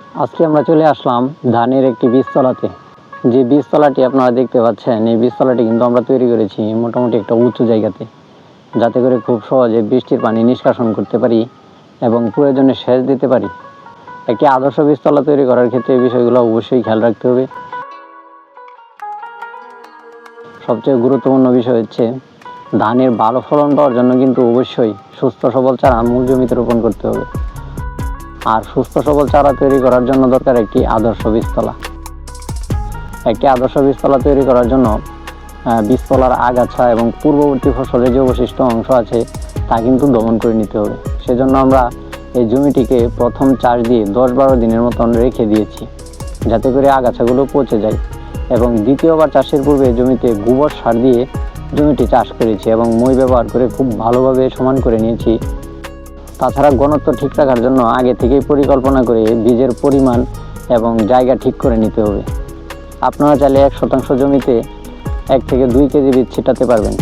আজকে আমরা চলে আসলাম ধানের একটি বীজতলাতে। যে বীজতলাটি আপনারা দেখতে পাচ্ছেন, এই বীজতলাটি কিন্তু আমরা তৈরি করেছি মোটামুটি একটা উঁচু জায়গাতে। যাতে করে খুব সহজে বৃষ্টির পানি নিষ্কাশন করতে পারি এবং প্রয়োজনে সেচ দিতে পারি। একটি আদর্শ বীজতলা তৈরি করার ক্ষেত্রে এই বিষয়গুলো অবশ্যই খেয়াল রাখতে হবে। সবচেয়ে গুরুত্বপূর্ণ বিষয় হচ্ছে, ধানের ভালো ফলন পাওয়ার জন্য কিন্তু অবশ্যই সুস্থ সবল চারা মূল জমিতে রোপণ করতে হবে। আর সুস্থ সবল চারা তৈরি করার জন্য দরকার একটি আদর্শ বীজতলা। একটি আদর্শ বীজতলা তৈরি করার জন্য বীজতলার আগাছা এবং পূর্ববর্তী ফসলের যে অবশিষ্ট অংশ আছে, তা কিন্তু দমন করে নিতে হবে। সেজন্য আমরা এই জমিটিকে প্রথম চাষ দিয়ে দশ বারো দিনের মতন রেখে দিয়েছি, যাতে করে আগাছাগুলো পচে যায়। এবং দ্বিতীয়বার চাষের পূর্বে জমিতে গোবর সার দিয়ে জমিটি চাষ করেছি এবং মই ব্যবহার করে খুব ভালোভাবে সমান করে নিয়েছি। তাছাড়া ঘনত্ব ঠিক রাখার জন্য আগে থেকেই পরিকল্পনা করে বীজের পরিমাণ এবং জায়গা ঠিক করে নিতে হবে। আপনারা চাইলে এক শতাংশ জমিতে এক থেকে দুই কেজি বীজ ছিটাতে পারবেন।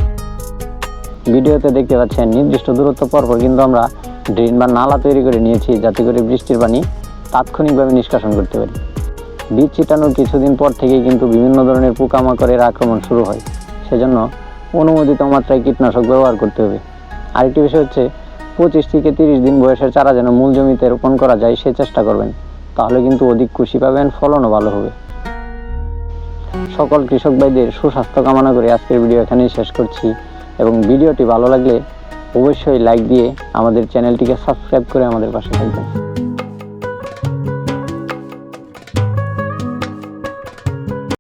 ভিডিওতে দেখতে পাচ্ছেন নির্দিষ্ট দূরত্ব পরপর কিন্তু আমরা ড্রেন বা নালা তৈরি করে নিয়েছি যাতে করে বৃষ্টির পানি তাৎক্ষণিকভাবে নিষ্কাশন করতে পারি। বীজ ছিটানোর কিছুদিন পর থেকেই কিন্তু বিভিন্ন ধরনের পোকামাকড়ের আক্রমণ শুরু হয়। সেজন্য অনুমোদিত মাত্রায় কীটনাশক ব্যবহার করতে হবে। আরেকটি বিষয় হচ্ছে পঁচিশ থেকে তিরিশ দিন বয়সের চারা যেন মূল জমিতে রোপণ করা যায়, সে চেষ্টা করবেন। তাহলে কিন্তু অধিক খুশি পাবেন, ফলনও ভালো হবে। সকল কৃষক ভাইদের সুস্বাস্থ্য কামনা করে আজকের ভিডিও এখানেই শেষ করছি। এবং ভিডিওটি ভালো লাগলে অবশ্যই লাইক দিয়ে আমাদের চ্যানেলটিকে সাবস্ক্রাইব করে আমাদের পাশে থাকবেন।